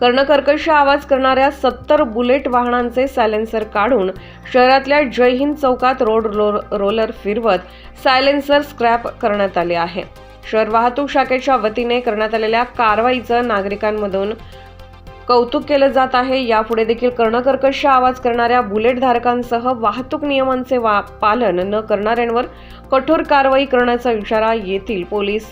कर्णकर्कश आवाज करणाऱ्या सत्तर बुलेट वाहनांचे सायलेन्सर काढून शहरातल्या जय हिंद चौकात रोड रो- रोलर फिरवत सायलेन्सर स्क्रॅप करण्यात आले आहे. शहर वाहतूक शाखेच्या वतीने करण्यात आलेल्या कारवाईचं नागरिकांमधून कौतुक केलं जात आहे. यापुढे देखील कर्णकर्कश आवाज करणाऱ्या बुलेट धारकांसह वाहतूक नियमांचे वा पालन न करणाऱ्यांवर कठोर कारवाई करण्याचा इशारा येथील पोलीस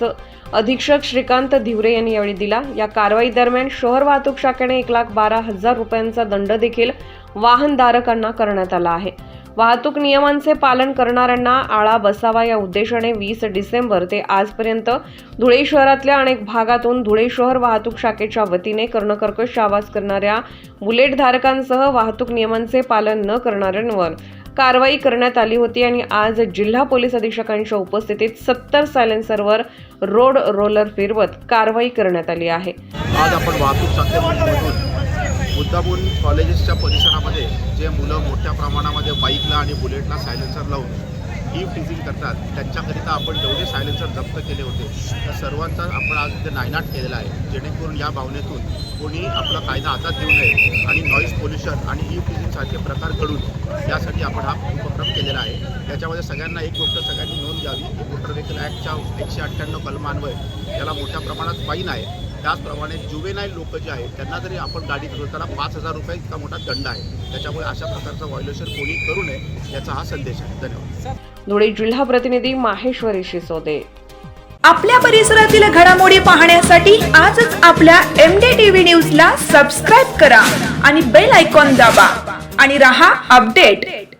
अधीक्षक श्रीकांत धिवरे यांनी यावेळी दिला. या कारवाई दरम्यान शहर वाहतूक शाखेने एक लाख बारा हजार रुपयांचा दंड देखील वाहनधारकांना करण्यात आला आहे. वाहतूक नियमांचे पालन करणाऱ्यांना आळा बसावा या उद्देशाने वीस डिसेंबर ते आजपर्यंत धुळे शहरातल्या अनेक भागातून धुळे शहर वाहतूक शाखेच्या वतीने कर्णकर्कश आवाज करणाऱ्या बुलेट धारकांसह वाहतूक नियमांचे पालन न करणाऱ्यांवर कारवाई करण्यात आली होती आणि आज जिल्हा पोलीस अधीक्षकांच्या उपस्थितीत सत्तर सायलेन्सरवर रोड रोलर फिरवत कारवाई करण्यात आली आहे. आज आपण वाहतूक शाखेमधून कॉलेजेसच्या परिसरामध्ये जे मुलं मोठ्या प्रमाणामध्ये बाईकला आणि बुलेटला सायलेन्सर लावून ई फिजिंग करतात त्यांच्याकरिता आपण जेवढे सायलेन्सर जप्त केले होते त्या सर्वांचा आपण आज ते नायनाट केलेला आहे. जेणेकरून या भावनेतून कोणी आपला कायदा हातात घेऊ नये आणि नॉईज पोल्युशन आणि ई फिजिंगसारखे प्रकार घडून यासाठी आपण हा उपक्रम केलेला आहे. त्याच्यामध्ये सगळ्यांना एक गोष्ट सगळ्यांनी नोंद घ्यावी. की मोटर व्हेकल ॲक्टच्या एकशे अठ्ठ्याण्णव कलमान्वये त्याला मोठ्या प्रमाणात फाईन आहे. त्याचप्रमाणे जुवेनाईल लोक जे आहेत त्यांना जरी आपण गाडी त्याला पाच हजार रुपये इतका मोठा दंड आहे. त्याच्यामुळे अशा प्रकारचं व्हायोलेशन कोणी करू नये याचा हा संदेश आहे. धन्यवाद. धुळे जिल्हा प्रतिनिधी माहेश्वरी शिसोदे आपल्या परिसरातील घडामोडी पाहण्यासाठी आजच आपल्या एम डी टीव्ही न्यूज ला सबस्क्राईब करा आणि बेल आयकॉन दाबा. आणि रहा अपडेट